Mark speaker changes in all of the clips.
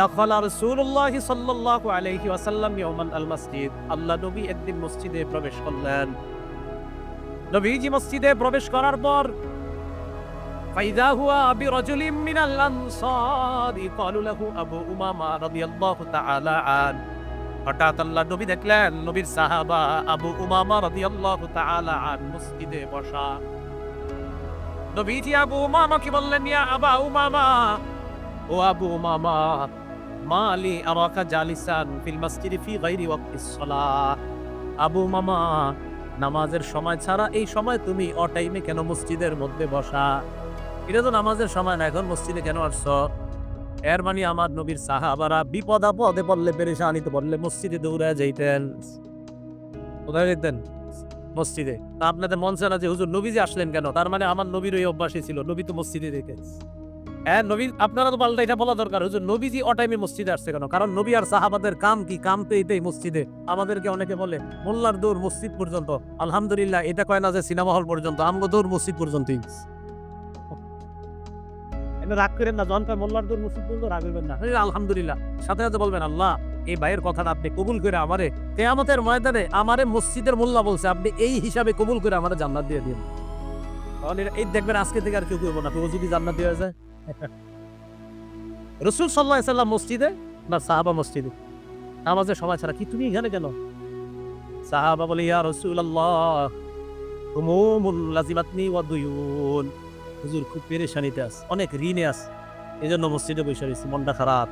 Speaker 1: দখল রাসূলুল্লাহ সাল্লাল্লাহু আলাইহি ওয়াসাল্লাম ইয়াওমান আল মসজিদ। আল্লাহ নবী একদিন মসজিদে প্রবেশ করলেন। নবীজি মসজিদে প্রবেশ করার পর, ফাইদা হুয়া বিরাজুলিম মিনাল আনসার, ক্বালু লাহু আবু উমামা রাদিয়াল্লাহু তাআলা আন। হঠাৎ আল্লাহ নবী দেখলেন, নবীর সাহাবা আবু উমামা রাদিয়াল্লাহু তাআলা আন মসজিদে বসা। নবীজি আবু উমামা কি বললেন, ইয়া আবা উমামা, ও আবু উমামা মালি আরাকা জালিসান ফিল মসজিদ ফি গায়রি ওয়াক্তিস সালাহ। আবু উমামা নামাজের সময় ছাড়া এই সময় তুমি অ টাইমে কেন মসজিদের মধ্যে বসা? এটা তো নামাজের সময় না, এখন মসজিদে কেন আসছো? এর মানে আমার নবীর সাহাবারা বিপদ আপদে পড়লে পেরেশানিতে পড়লে মসজিদে দৌড়ায় যাইতেন। কোথায় যেতেন মসজিদে। আপনাদের মন চায় না যে হুজুর নবী যে আসলেন কেন? তার মানে আমার নবীর ওই অভ্যাসই ছিল, নবী তো মসজিদে দেখে। হ্যাঁ নবী আপনারা তো পাল্টা এটা বলা দরকার। হুজুর নবীজি টাইমে মসজিদে আসছে কেন? কারণ নবী আর সাহাবাদের কাম কি? কাম তো এটাই মসজিদে। আমাদেরকে অনেকে বলে মোল্লার দৌড় মসজিদ পর্যন্ত। আলহামদুলিল্লাহ এটা কয় না যে সিনেমা হল পর্যন্ত আমগো দৌড় মসজিদ পর্যন্তই। রাগ করেন না জন মোল্লার দৌড় মসজিদ পর্যন্ত রাগ করবেন না। আলহামদুলিল্লাহ সাথে সাথে বলবেন আল্লাহ এই ভাইয়ের কথাটা আপনি কবুল করে আমারে কেয়ামতের ময়দানে আমারে মসজিদের মোল্লা বলছে আপনি এই হিসাবে কবুল করে আমারে জান্নাত দিয়ে দিন। তাহলে এই দেখবেন আজকে থেকে আর কেউ করব না কেউ যদি জান্নাত দিয়ে যায়। রসুল সাল্লাহ সাল্লাম মসজিদে না সাহাবা মসজিদে? নামাজের সময় ছাড়া কি তুমি এখানে কেন? সাহাবা বলে, ইয়া রসুল আল্লাহ লাজিমাতনি ওয়া হুজুর খুব পেরেশানিতে আস অনেক ঋণে আস এই জন্য মসজিদে বসে রয়েছি, মনটা খারাপ।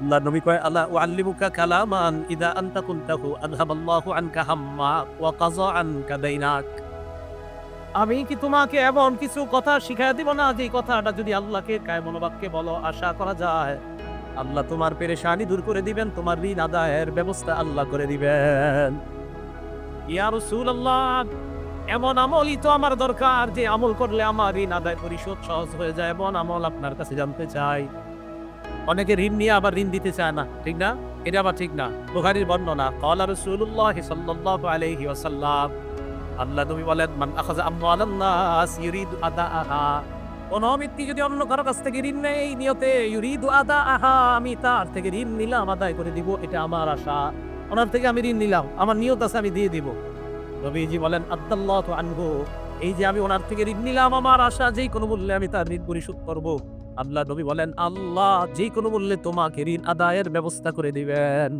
Speaker 1: আল্লাহ নবী কয় আল্লাহ উআল্লিমুকা কালামান ইদা আনতা কুনতাহু আযহাবাল্লাহু আনকা হাম্মা ওয়া কাযা আনকা দাইনাক আমি কি তোমাকে এমন কিছু কথা শিখাই দিব না যে কথাটা যদি আল্লাহকে কায় মনোবাক্যে বলো, আশা করা যায়? আল্লাহ তোমার পেরেশানি দূর করে দিবেন, তোমার ঋণ আদায়ের ব্যবস্থা আল্লাহ করে দিবেন। ইয়া রাসূলুল্লাহ, এমন আমলই তো আমার দরকার যে আমল করলে আমার ঋণ আদায় পরিশোধ সহজ হয়ে যায়, এমন আমল আপনার কাছে জানতে চাই। অনেকে ঋণ নিয়ে আবার ঋণ দিতে চায় না, ঠিক না? এটা আবার ঠিক না। বুখারীর বর্ণনা, ক্বালা রাসূলুল্লাহ সাল্লাল্লাহু আলাইহি ওয়াসাল্লাম আল্লাহ নবী বলেন, মান আখাযা আমওয়ালান নাস, ইউরিদু আদাআহা। কোন ব্যক্তি যদি অন্য কারও কাছ থেকে ঋণ নেয়, এই নিয়তে ইউরিদু আদাআহা, আমি তার থেকে ঋণ নিলাম, আদায় করে দিব, এটা আমার আশা। ওনার থেকে আমি ঋণ নিলাম, আমার নিয়ত আছে, আমি দিয়ে দিব। নবীজি বলেন, আদাল্লাহু আনহু। এই যে আমি ওনার থেকে ঋণ নিলাম, আমার আশা যেই কোনো মূল্যে আমি তার ঋণ পরিশোধ করব। আল্লাহ নবী বলেন, আল্লাহ যেই কোনো মূল্যে তোমাকে ঋণ আদায়ের ব্যবস্থা করে দিবেন।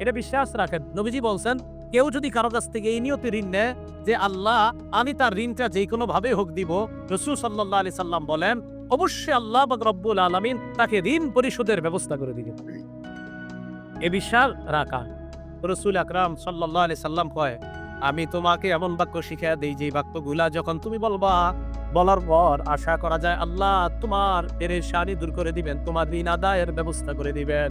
Speaker 1: এটা বিশ্বাস রাখেন। নবীজি বলছেন, কেউ যদি কারও কাছ থেকে এই নিয়তে ঋণ নেয় যে আল্লাহ, আমি তার ঋণটা যে কোনো ভাবে হোক দিব, রসুল সাল্লাহ আলি সাল্লাম বলেন, অবশ্যই আল্লাহ বা রব্বুল আলমিন তাকে ঋণ পরিশোধের ব্যবস্থা করে দিবেন। এ বিশ্বাস রাখা। রসুল আকরাম সাল্লাহ আলি সাল্লাম কয়, আমি তোমাকে এমন বাক্য শিখা দিই যে বাক্যগুলা যখন তুমি বলবা, বলার পর আশা করা যায় আল্লাহ তোমার পেরেশানি দূর করে দিবেন, তোমার ঋণ আদায়ের ব্যবস্থা করে দিবেন।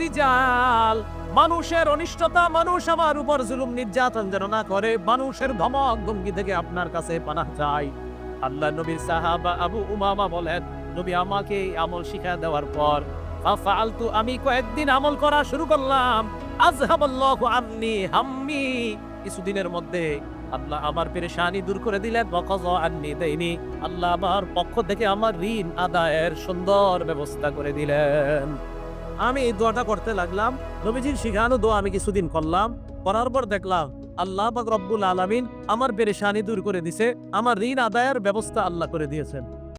Speaker 1: রিজাল মানুষের অনিষ্টতা, মানুষ আমার উপর জুলুম নির্যাতন যেন না করে, মানুষের ধমক ধমকি থেকে আপনার কাছে পানাহ চাই। আল্লাহ নবীর সাহাবা আবু উমামা বলেন, নবী আমাকে আমল শিখা দেওয়ার পর ফালতু আমি কয়েকদিন আমল করা শুরু করলাম। আজহাবাল্লাহু আন্নি হাম্মি। কিছুদিনের মধ্যে আল্লাহ আমার পেরেশানি দূর করে দিলেন। বকজ আন্নি দেয়নি আল্লাহ আমার পক্ষ থেকে আমার ঋণ আদায়ের সুন্দর ব্যবস্থা করে দিলেন। আমি এই দোয়াটা করতে লাগলাম। নবীজির শিখানো দোয়া আমি কিছুদিন করলাম। করার পর দেখলাম, আল্লাহ বাক রব্বুল আলমিন আমার পেরেশানি দূর করে দিছে। আমার ঋণ আদায়ের ব্যবস্থা আল্লাহ করে দিয়েছেন।